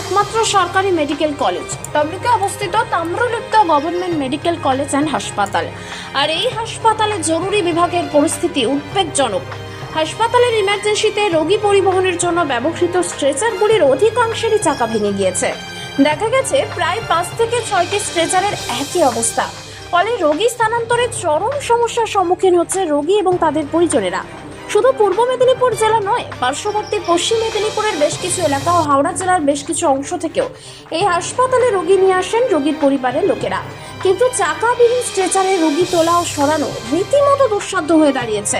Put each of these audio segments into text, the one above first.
একমাত্র সরকারি medical college তমলুকে অবস্থিত Tamralipta government medical college and হাসপাতাল। আর এই হাসপাতালে জরুরি বিভাগের পরিস্থিতি উদ্বেগজনক। হাসপাতালের ইমার্জেন্সিতে রোগী পরিবহনের জন্য ব্যবহৃত স্ট্রেচারগুলির অধিকাংশেরই চাকা ভেঙে গিয়েছে। দেখা গেছে, প্রায় পাঁচ থেকে ছয়টি স্ট্রেচারের একই অবস্থা। ফলে রোগী স্থানান্তরে চরম সমস্যার সম্মুখীন হচ্ছে রোগী এবং তাদের পরিজনেরা। শুধু পূর্ব মেদিনীপুর জেলা নয়, পার্শ্ববর্তী পশ্চিম মেদিনীপুরের বেশ কিছু এলাকা ও হাওড়া জেলার বেশ কিছু অংশ থেকেও এই হাসপাতালে রোগী নিয়ে আসেন রোগীর পরিবারের লোকেরা। কিন্তু চাকাবিহীন স্ট্রেচারে রোগী তোলা ও সরানো রীতিমতো দুঃসাধ্য হয়ে দাঁড়িয়েছে।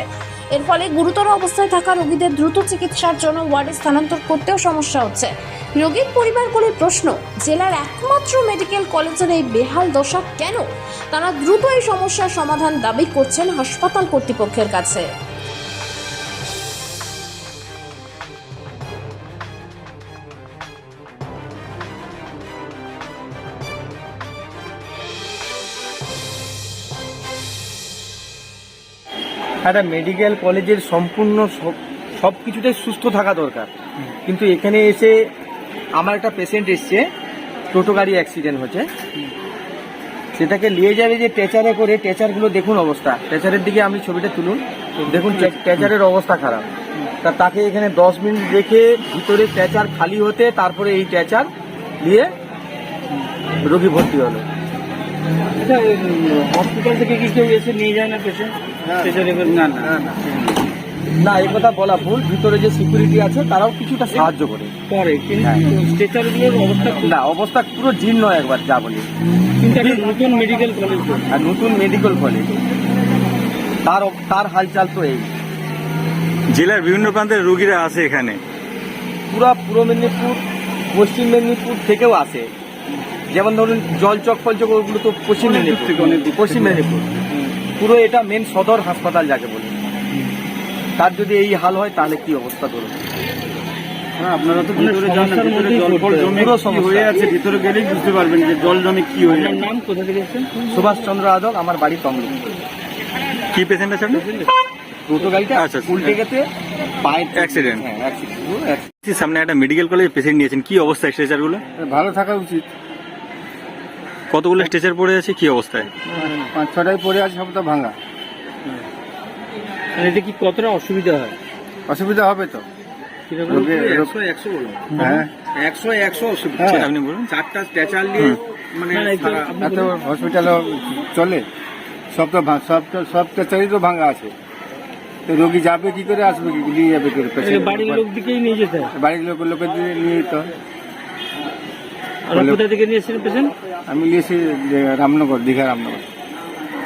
এর ফলে গুরুতর অবস্থায় থাকা রোগীদের দ্রুত চিকিৎসার জন্য ওয়ার্ডে স্থানান্তর করতেও সমস্যা হচ্ছে। রোগীর পরিবারগুলির প্রশ্ন, জেলার একমাত্র মেডিকেল কলেজের এই বেহাল দশা কেন? তারা দ্রুত এই সমস্যার সমাধান দাবি করছেন হাসপাতাল কর্তৃপক্ষের কাছে। একটা মেডিকেল কলেজের সম্পূর্ণ সব কিছুতে সুস্থ থাকা দরকার। কিন্তু এখানে এসে আমার একটা পেশেন্ট এসছে, টোটো গাড়ি অ্যাক্সিডেন্ট হচ্ছে সেটাকে নিয়ে যাবে যে টেচারে করে টেচারগুলো দেখুন অবস্থা। টেচারের দিকে আপনি ছবিটা তুলুন। দেখুন টেচারের অবস্থা খারাপ। তা তাকে এখানে দশ মিনিট রেখে ভিতরে টেচার খালি হতে, তারপরে এই টেচার নিয়ে রোগী ভর্তি হলো। হসপিটাল থেকে কি কেউ এসে নিয়ে যায় না পেশেন্ট না না। না না। না এই কথা বলা ভুল। ভিতরে যে সিকিউরিটি আছে তারাও কিছুটা সাহায্য করে। কিন্তু হ্যাঁ। স্ট্রেচারগুলোর অবস্থা না অবস্থা পুরো জীর্ণ একবার যা বলি। নতুন মেডিকেল কলেজ আর নতুন মেডিকেল কলেজ তার তার হালচাল তো এই। জেলার বিভিন্ন প্রান্তের রোগীরা আসে এখানে। পুরা পূর্ব মেদিনীপুর পশ্চিম মেদিনীপুর থেকেও আসে। যেমন ধরুন জলচক ফলচক ওগুলো তো পশ্চিম মেদিনীপুর। থেকে, অনেক পশ্চিম মেদিনীপুর। পুরো এটা মেন সদর হাসপাতাল যাকে বলি। তার যদি এই হাল হয় তাহলে কি অবস্থা ধরুন? হ্যাঁ আপনারা তো ভিতরে যান ভিতরে জল ফল জমে। হয়ে আছে ভিতরে গেলেই বুঝতে পারবেন যে জল জমে কি হয়ে যায় নাম কোথা থেকে এসেছেন? সুভাষচন্দ্র আদক আমার বাড়ি তমলুক। কি পেশেন্ট আছে টোটো আচ্ছা, আচ্ছা। উল্টে গেছে। পায়ে Accident. হ্যাঁ সামনে একটা মেডিকেল কলেজ পেশেন্ট নিয়েছেন। কি অবস্থায় স্ট্রেচারগুলো? ভালো থাকা উচিত। কতগুলো স্ট্রেচার পড়ে আছে? কি অবস্থায়? পাঁচ ছটায় পড়ে আছে সব তো ভাঙা। আর এতে কি কতটা অসুবিধা হয়? অসুবিধা হবে তো। একশো একশো বলুন। হ্যাঁ। একশো একশো অসুবিধা। হ্যাঁ। আপনি বলুন। চারটা নিয়ে মানে সারা- এত হসপিটালে চলে। সব তো সব তো সব স্ট্রেচারই তো ভাঙা আছে। রোগী যাবে কি করে আসবে কি নিয়ে যাবে কি করে? বাড়ির লোক দিকেই নিয়ে যেতে হয়। বাড়ির লোক লোকের দিয়ে নিয়ে যেতে হয়। কোথা থেকে নিয়ে এসেছেন পেশেন্ট? আমি নিয়েছি যে রামনগর দীঘা রামনগর।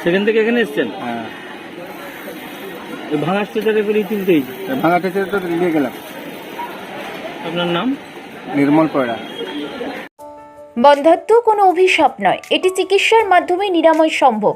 সেখান থেকে এখানে এসেছেন? হ্যাঁ। ভাঙা স্ট্রেচারে করেই তুলতেই ভাঙা স্ট্রেচার তো নিয়ে গেলাম। আপনার নাম? নির্মল পয়রা। বন্ধাত্ম কোনো অভিশাপ নয়। এটি চিকিৎসার মাধ্যমে নিরাময় সম্ভব।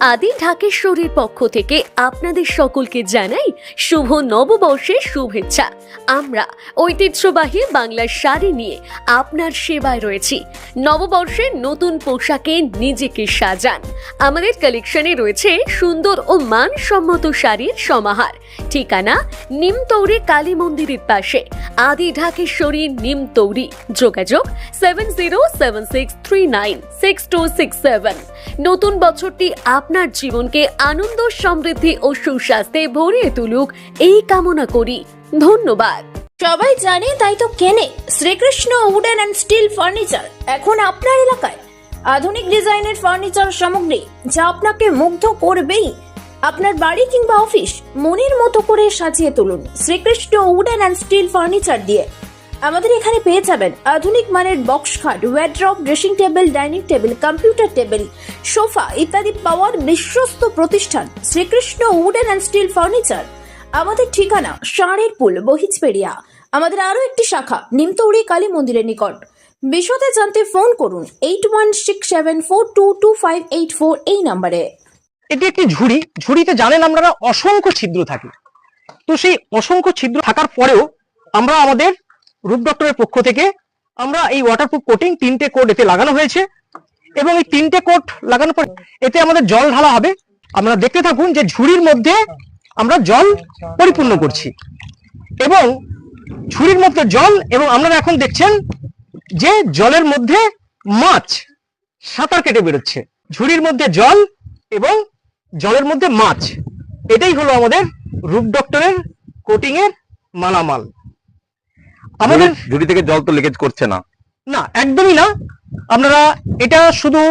আদি ঢাকেশ্বরীর পক্ষ থেকে আপনাদের সকলকে জানাই শুভ নববর্ষের শুভেচ্ছা। আমরা ঐতিহ্যবাহী বাংলার শাড়ি নিয়ে আপনার সেবায় রয়েছি। নববর্ষের নতুন পোশাকে নিজেকে সাজান। আমাদের কালেকশনে রয়েছে সুন্দর ও মানসম্মত শাড়ির সমাহার। ঠিকানা নিমতৌরি কালী মন্দিরের পাশে। আদি ঢাকেশ্বরী নিমতৌরি যোগাযোগ seven zero seven six three nine six two six seven নতুন বছরটি আপনার জীবনকে আনন্দ, সমৃদ্ধি ও সুস্বাস্থ্যে ভরিয়ে তুলুক এই কামনা করি। ধন্যবাদ। সবাই জানে তাই তো কেনে, Shrikrishna wooden and steel furniture এখন আপনার এলাকায়। আধুনিক ডিজাইনের ফার্নিচার সামগ্রী যা আপনাকে মুগ্ধ করবেই। আপনার বাড়ি কিংবা অফিস মনের মতো করে সাজিয়ে তুলুন Shrikrishna wooden and steel furniture দিয়ে। আমাদের এখানে পেয়ে যাবেন আধুনিক মানের বক্স খাট wardrobe dressing table dining table computer table sofa ইত্যাদি পাওয়ার বিশ্বস্ত প্রতিষ্ঠান Shrikrishna wooden and steel furniture আমাদের ঠিকানা ষাঁড়ের পুল বহিজপেড়িয়া আমাদের আরও একটি শাখা, নিমতৌড়ি কালী মন্দিরের নিকট। বিশদে জানতে ফোন করুন eight one six seven four two two five eight four এই নাম্বারে। এটি একটি ঝুড়ি। ঝুড়িতে জানেন আমরা অসংখ্য ছিদ্র থাকে। তো সেই অসংখ্য ছিদ্র থাকার পরেও আমরা আমাদের রূপ ডক্টরের পক্ষ থেকে আমরা এই ওয়াটারপ্রুফ কোটিং তিনটে কোট এতে লাগানো হয়েছে। এবং এই তিনটে কোট লাগানোর পর এতে আমাদের জল ঢালা হবে। আপনারা দেখতে থাকুন যে ঝুড়ির মধ্যে আমরা জল পরিপূর্ণ করছি। এবং ঝুড়ির মধ্যে জল এবং আপনারা এখন দেখছেন যে জলের মধ্যে মাছ, সাঁতার কেটে বেরোচ্ছে। ঝুড়ির মধ্যে জল এবং জলের মধ্যে মাছ। এটাই হলো আমাদের রূপ ডক্টরের কোটিং এর মালামাল। আমাদের ঝুড়ি থেকে জল তো লিকেজ করছে না। না একদমই না। আপনারা এটা শুধু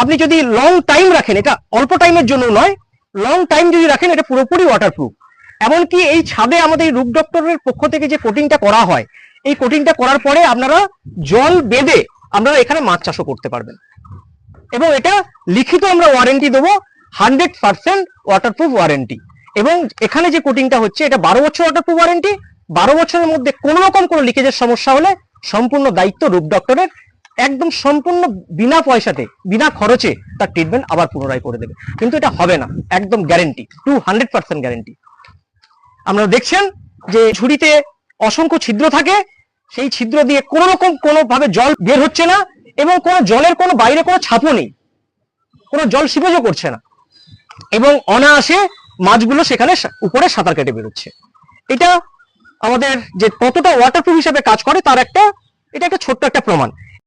আপনি যদি লং টাইম রাখেন এটা অল্প টাইমের জন্য নয় লং টাইম যদি রাখেন এটা পুরোপুরি ওয়াটারপ্রুফ এমনকি এই ছাদে আমাদের রূপ ডক্টরের পক্ষ থেকে যে কোটিংটা করা হয় এই কোটিংটা করার পরে আপনারা জল বেঁধে আপনারা এখানে মাছ চাষও করতে পারবেন। এবং এটা লিখিত আমরা ওয়ারেন্টি দেবো হান্ড্রেড পার্সেন্ট ওয়াটারপ্রুফ ওয়ারেন্টি এবং এখানে যে কোটিংটা হচ্ছে এটা বারো বছর ওয়াটারপ্রুফ ওয়ারেন্টি বারো বছরের মধ্যে কোনো রকম কোনো লিকেজের সমস্যা হলে সম্পূর্ণ দায়িত্ব রূপ ডক্টরের একদম সম্পূর্ণ বিনা পয়সাতে, বিনা খরচে তার ট্রিটমেন্ট আবার পুনরায় করে দেবে। কিন্তু এটা হবে না, একদম guarantee two hundred percent guarantee আপনারা দেখছেন যে ঝুড়িতে অসংখ্য ছিদ্র থাকে, সেই ছিদ্র দিয়ে কোনো রকম কোনো ভাবে জল বের হচ্ছে না এবং কোনো জলের কোনো বাইরে কোনো ছাপও নেই। কোনো জল সিপেজও করছে না। এবং অনায়াসে মাছগুলো সেখানে উপরে সাঁতার কেটে বেরোচ্ছে। এটা আমাদের যে কতটা ওয়াটারপ্রুফ হিসেবে কাজ করে তার একটা এটা একটা ছোট্ট একটা প্রমাণ।